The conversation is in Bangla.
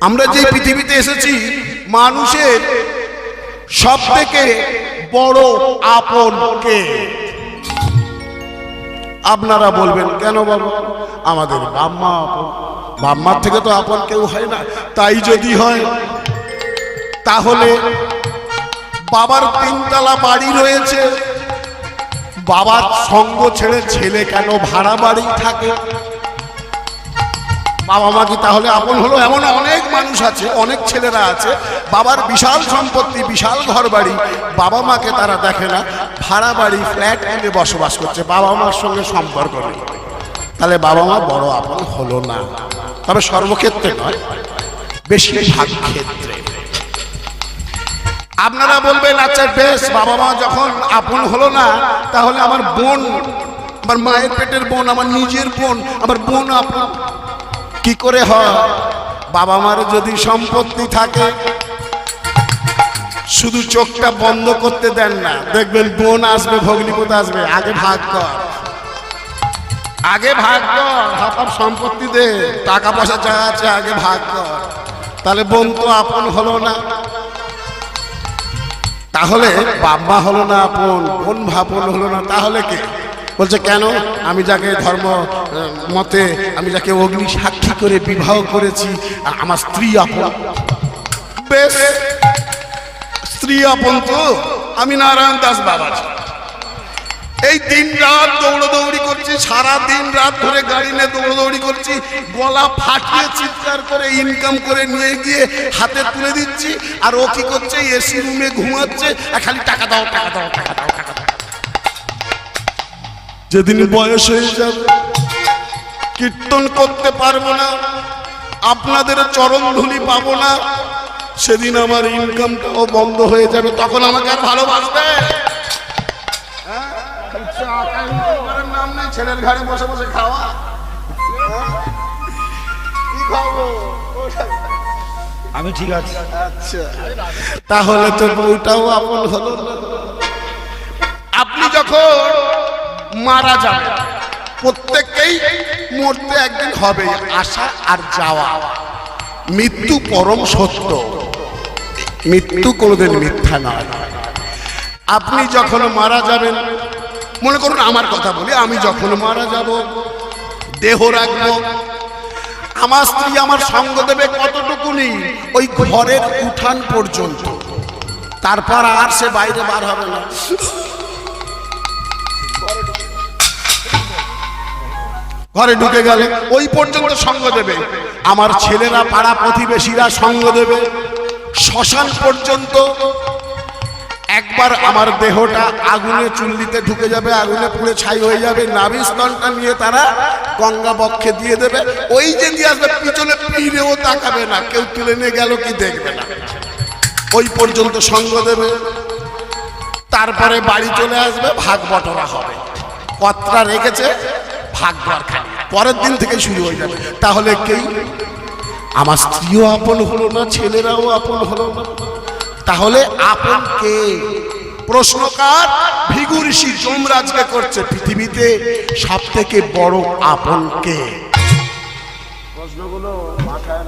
আমরা যে পৃথিবীতে এসেছি মানুষের সব থেকে বড় আপন কে? আপনারা বলবেন কেন বাবা? আমাদের বাম্মা আপন। বাম্মার থেকে তো আপন কেউ হয় না। তাই যদি হয় তাহলে বাবার তিনতলা বাড়ি রয়েছে। বাবার সঙ্গ ছেড়ে ছেলে কেন ভাড়া বাড়ি থাকে? বাবা মা কি তাহলে আপন হলো? এমন অনেক মানুষ আছে, অনেক ছেলেরা আছে, বাবার বিশাল সম্পত্তি, বিশাল ঘর বাড়ি বাবা মাকে তারা দেখে না, ভাড়া বাড়ি ফ্ল্যাট কিনে বসবাস করছে, বাবা মার সঙ্গে সম্পর্ক নেই। তাহলে বাবা মা বড় আপন হলো না। তবে সর্বক্ষেত্রে নয় বেশিরভাগ ক্ষেত্রে আপনারা বলবেন আচ্ছা বেশ, বাবা মা যখন আপন হলো না, তাহলে আমার বোন, আমার মায়ের পেটের বোন, আমার নিজের বোন, আমার বোন আপন কি করে হয়? বাবা মার যদি সম্পত্তি থাকে, শুধু চোখটা বন্ধ করতে দেন না। দেখবেন বোন আসবে, ভগ্নিপতি আসবে, আগে ভাগ কর। আগে ভাগ কর, হাতার সম্পত্তি দে, টাকা পয়সা যা আছে আগে ভাগ কর। তাহলে বোন তো আপন হলো না। তাহলে বাবা হলো না আপন, বোন ভাপন হলো না, তাহলে কে? বলছে, কেন? আমি যাকে ধর্ম মতে, আমি যাকে অগ্নি সাক্ষী করে বিবাহ করেছি আমার স্ত্রী আপন স্ত্রী আপন তো, আমি নারায়ণ দাস বাবা এই দিন রাত দৌড়দৌড়ি করছি, সারা দিন রাত ধরে গাড়ি নিয়ে দৌড়দৌড়ি করছি, গলা ফাটিয়ে চিৎকার করে ইনকাম করে নিয়ে গিয়ে হাতে তুলে দিচ্ছি, আর ও কি করছে? এসি রুমে ঘুমাচ্ছে খালি টাকা দাও টাকা দাও টাকা দাও। যেদিন বয়স হয়ে যাবে কীর্তন করতে পারব না আপনাদের চরণ ধুলি পাবো না সেদিন আমার ইনকামটাও বন্ধ হয়ে যাবে তখন আমাকে আর ভালোবাসবে? নাম নেই ছেলের ঘরে বসে বসে খাওয়া কি খাব আমি ঠিক আছি। আচ্ছা। তাহলে তো বউটাও আপন হলো। আপনি যখন মারা যাবেন প্রত্যেককেই মরতে একদিন হবে, আসা আর যাওয়া। মৃত্যু পরম সত্য। মৃত্যু কোনোদিন মিথ্যা নয়। আপনি যখন মারা যাবেন, মনে করুন আমার কথা বলি, আমি যখন মারা যাব, দেহ রাখব। আমার স্ত্রী আমার সঙ্গ দেবে কতটুকুনি? ওই ঘরের উঠান পর্যন্ত। তারপর আর সে বাইরে বার হবে না। ঘরে ঢুকে গেলে, ওই পর্যন্ত সঙ্গ দেবে। আমার ছেলেরা, পাড়া প্রতিবেশীরা সঙ্গ দেবে। শ্মশান পর্যন্ত একবার আমার দেহটা আগুনে চুল্লিতে ঢুকে যাবে, আগুনে পুড়ে ছাই হয়ে যাবে। নাভি স্তনটা নিয়ে তারা গঙ্গা বক্ষে দিয়ে দেবে। ওই যে দিয়ে আসবে, পিছনে ফিরেও তাকাবে না। কেউ তুলে নিয়ে গেল কি দেখবে না। ওই পর্যন্ত সঙ্গ দেবে। তারপরে বাড়ি চলে আসবে, ভাগ বটরা হবে। পত্রা রেখেছে, ভাগ দরকার পরের দিন থেকে শুরু হয়ে যাবে। তাহলে কেউ আমার স্ত্রীও আপন হলো না, ছেলেরাও আপন হলো না। তাহলে আপন কে? প্রশ্নকার ভিগু ঋষি যমরাজকে করছে পৃথিবীতে? সব থেকে বড় আপন কে? প্রশ্নগুলো মাথায়